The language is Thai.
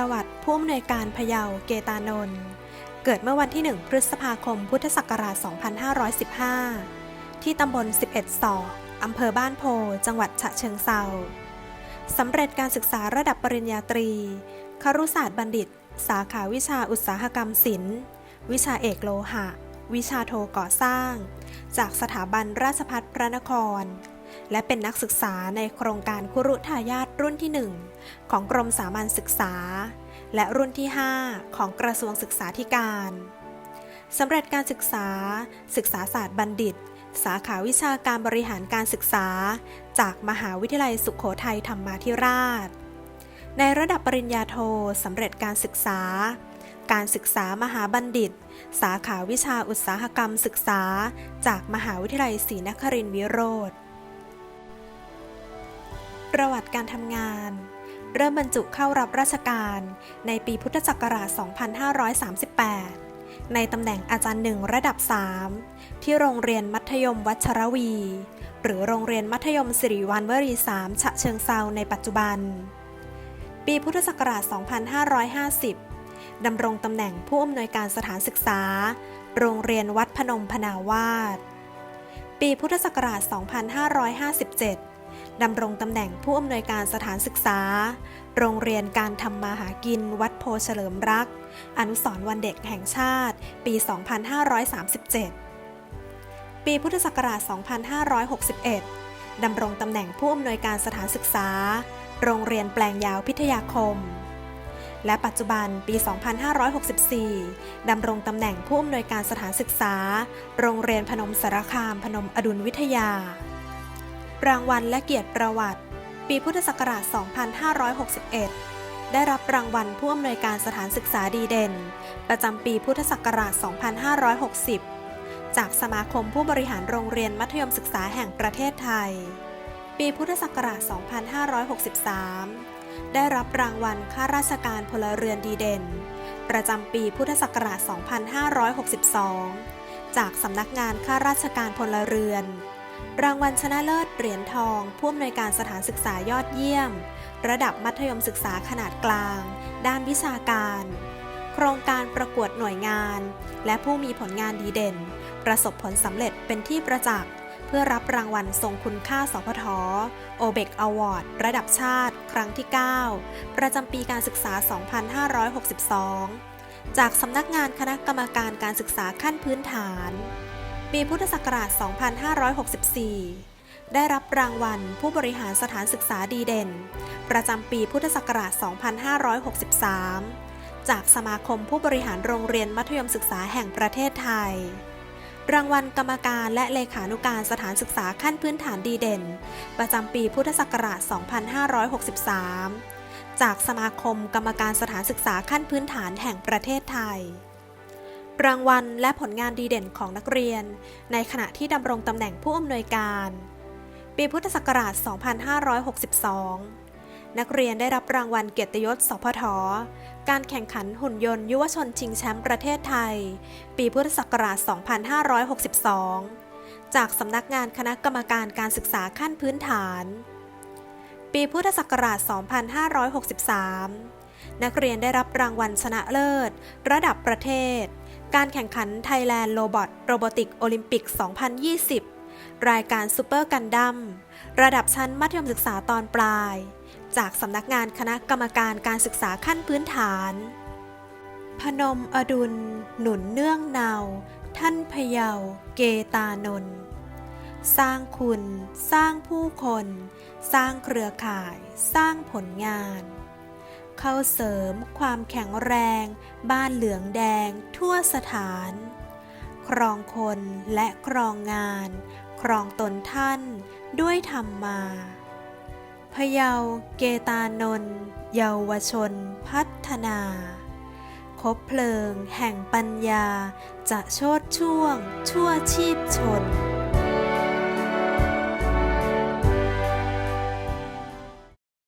ประวัติผู้อำนวยการพะเยาเกตานนท์เกิดเมื่อวันที่ 1 พฤษภาคม พุทธศักราช 2515 ที่ตำบล 11 ศอกอำเภอบ้านโพ จังหวัดฉะเชิงเซาสำเร็จการศึกษาระดับปริญญาตรี ครุศาสตร์บัณฑิต สาขาวิชาอุตสาหกรรมศิลป์ วิชาเอกโลหะ วิชาโทก่อสร้าง จากสถาบันราชภัฏพระนคร และเป็นนักศึกษาในโครงการคุรุทายาทรุ่นที่ 1 ของกรมสามัญศึกษา และรุ่นที่ 5 ของกระทรวงศึกษาธิการสำเร็จการศึกษา ศึกษาศาสตร์บัณฑิต สาขาวิชาการบริหารการศึกษา จากมหาวิทยาลัยสุขโขทัยธรรมาธิราช ในระดับปริญญาโทสำเร็จการศึกษา การศึกษามหาบัณฑิต สาขาวิชาอุตสาหกรรมศึกษา จากมหาวิทยาลัยศรีนครินทรวิโรธ ประวัติการทำงาน เริ่มบรรจุเข้ารับราชการในปีพุทธศักราช 2538 ในตำแหน่งอาจารย์หนึ่งระดับ 3 ที่โรงเรียนมัธยมวัชรวี หรือโรงเรียนมัธยมสิริวัณวรี 3 ฉะเชิงเซาในปัจจุบัน ปีพุทธศักราช 2550 ดำรงตำแหน่งผู้อำนวยการสถานศึกษา โรงเรียนวัดพนมพนาวาสปีพุทธศักราช 2557 ดำรงตำแหน่งผู้อำนวยการสถานศึกษา โรงเรียนการทำมาหากินวัดโพเฉลิมรัก อนุสรวันเด็กแห่งชาติ ปี 2537 ปีพุทธศักราช 2561 ดำรงตำแหน่งผู้อำนวยการสถานศึกษา โรงเรียนแปลงยาวพิทยาคม และปัจจุบันปี 2564 ดำรงตำแหน่งผู้อำนวยการสถานศึกษา โรงเรียนพนมสารคามพนมอดุลวิทยา รางวัลและเกียรติประวัติ ปีพุทธศักราช 2561 ได้รับรางวัลผู้อำนวยการสถานศึกษาดีเด่น ประจำปีพุทธศักราช 2560 จากสมาคมผู้บริหารโรงเรียนมัธยมศึกษาแห่งประเทศไทย ปีพุทธศักราช 2563 ได้รับรางวัลข้าราชการพลเรือนดีเด่น ประจำปีพุทธศักราช 2562 จากสำนักงานข้าราชการพลเรือน รางวัลชนะเลิศเหรียญทองผู้อำนวยการสถานศึกษายอดเยี่ยม ระดับมัธยมศึกษาขนาดกลาง ด้านวิชาการ โครงการประกวดหน่วยงาน และผู้มีผลงานดีเด่น ประสบผลสำเร็จเป็นที่ประจักษ์เพื่อรับรางวัลทรงคุณค่าสพทโอเบกอวอร์ดระดับชาติ ครั้งที่ 9 ประจำปีการศึกษา 2562 จากสำนักงานคณะกรรมการการศึกษาขั้นพื้นฐาน ปีพุทธศักราช 2564 ได้รับรางวัลผู้บริหารสถานศึกษาดีเด่น ประจำปีพุทธศักราช 2563 จากสมาคมผู้บริหารโรงเรียนมัธยมศึกษาแห่งประเทศไทย รางวัลกรรมการและเลขานุการสถานศึกษาขั้นพื้นฐานดีเด่น ประจำปีพุทธศักราช 2563 จากสมาคมกรรมการสถานศึกษาขั้นพื้นฐานแห่งประเทศไทย รางวัลและผลงานดีเด่นของนักเรียน ในขณะที่ดำรงตำแหน่งผู้อำนวยการ ปีพุทธศักราช 2562 นักเรียนได้รับรางวัลเกียรติยศ สพท การแข่งขันหุ่นยนต์ยุวชนชิงแชมป์ประเทศไทย ปีพุทธศักราช 2562 จากสำนักงานคณะกรรมการการศึกษาขั้นพื้นฐาน ปีพุทธศักราช 2563 นักเรียนได้รับรางวัลชนะเลิศ ระดับประเทศ การแข่งขัน Thailand Robot Robotic Olympic 2020 รายการซูเปอร์กันดัมระดับชั้นมัธยมศึกษาตอนปลาย จากสำนักงานคณะกรรมการการศึกษาขั้นพื้นฐาน พนมอดุล หนุนเนื่องเนา ท่านพะเยาเกตานนท์สร้างคุณ สร้างผู้คน สร้างเครือข่าย สร้างผลงาน เข้าเสริมความแข็งแรง บ้านเหลืองแดง ทั่วสถาน ครองคนและครองงาน ครองตนท่านด้วยธรรมมาพเยาเกตานนเยาวชนพัฒนาคบเพลิงแห่งปัญญาจะโชดช่วงชั่วชีพชน